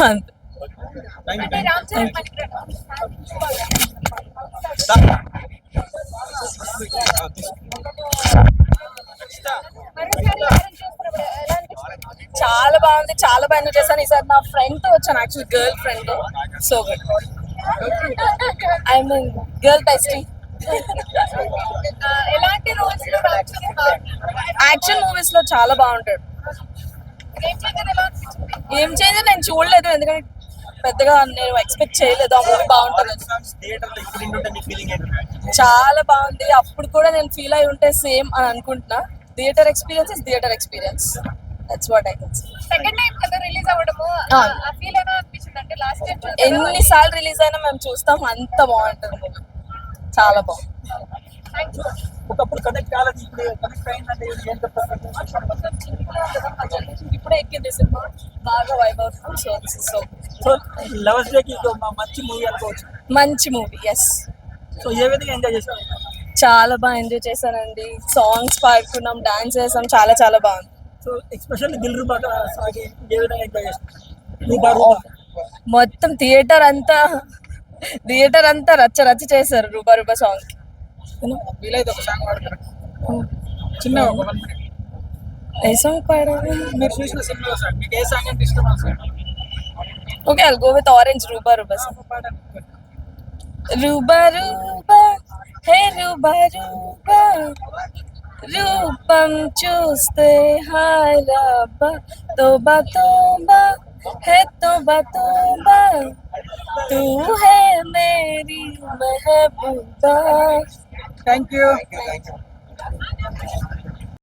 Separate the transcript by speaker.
Speaker 1: Month
Speaker 2: అంటే రామ్
Speaker 1: చాలా బాగుంది చాలా బాగా ఎంజాయ్ చేశాను. ఈసారి నా ఫ్రెండ్తో వచ్చాను actual girl friend so good I mean girl
Speaker 2: bestie ఎలాంటి రోల్స్
Speaker 1: యాక్షన్ మూవీస్లో చాలా బాగుంటాడు.
Speaker 2: ఏం చేయాలి ఎలా అనిపించింది
Speaker 1: ఏం చేయాలి నేను చూడలేదు ఎందుకంటే పెద్దగా నేను ఎక్స్పెక్ట్ చేయలేదు. ఆ మూవీ బాగుంటుంది. చాలా బాగుంది. అప్పుడు కూడా నేను ఫీల్ అయి ఉంటే సేమ్ అని అనుకుంటున్నా. Theatre experience is theatre experience that's what I
Speaker 2: second time కదా రిలీజ్ అవ్వడము
Speaker 1: ఆ.
Speaker 2: ఫీల్ ఎలా అనిపించింది? అంటే లాస్ట్ టైం
Speaker 1: ఎన్నిసార్లు రిలీజ్ అయినా మేము చూస్తాం. అంత బాగుంటుంది. చాలా బాగుంది.
Speaker 3: ఒకప్పుడు కనెక్ట్ కాలేదు ఇప్పుడు కనెక్ట్ అయిందంటే ఏం చెప్తారు?
Speaker 1: ఇప్పుడే ఎక్కింది సినిమా. బాగా అవుతుంది. So so
Speaker 3: so lovers day కి ఇది ఒక మంచి మూవీ అనుకోవచ్చు.
Speaker 1: మంచి మూవీ ఎస్
Speaker 3: సో ఏ విధంగా ఎంజాయ్ చేశారు?
Speaker 1: చాలా బాగా ఎంజాయ్ చేశానండి. సాంగ్స్ పాడుకున్నాం డాన్స్ చేసాం చాలా చాలా బాగుంది.
Speaker 3: సో ఎక్స్పెషల్లీ దిల్ రూబా సాగి ఏ విధంగా ఎంజాయ్ చేస్తారు రూబా రూబా
Speaker 1: మొత్తం థియేటర్ అంతా థియేటర్ అంతా రచ్చ రచ్చ చేశారు రూబా రూబా సాంగ్
Speaker 3: వీలైతే ఒక సాంగ్ పాడతారు? చిన్న ఒక వన్ మినిట్
Speaker 1: ఏ సాంగ్ పాడాలి
Speaker 3: మీరు చూసిన సినిమా సార్ మీకు ఏ సాంగ్ అంటే ఇష్టం sir
Speaker 1: okay I'll go with Orange Rooba Rooba song
Speaker 3: పాడండి
Speaker 1: రూబా రూబా హే రూబా రూబా రూపం చూస్తే హాయ్ రాబా తోబా తోబా హే తోబా తోబా తూ హే మేరీ మెహబూబా
Speaker 3: థ్యాంక్ యూ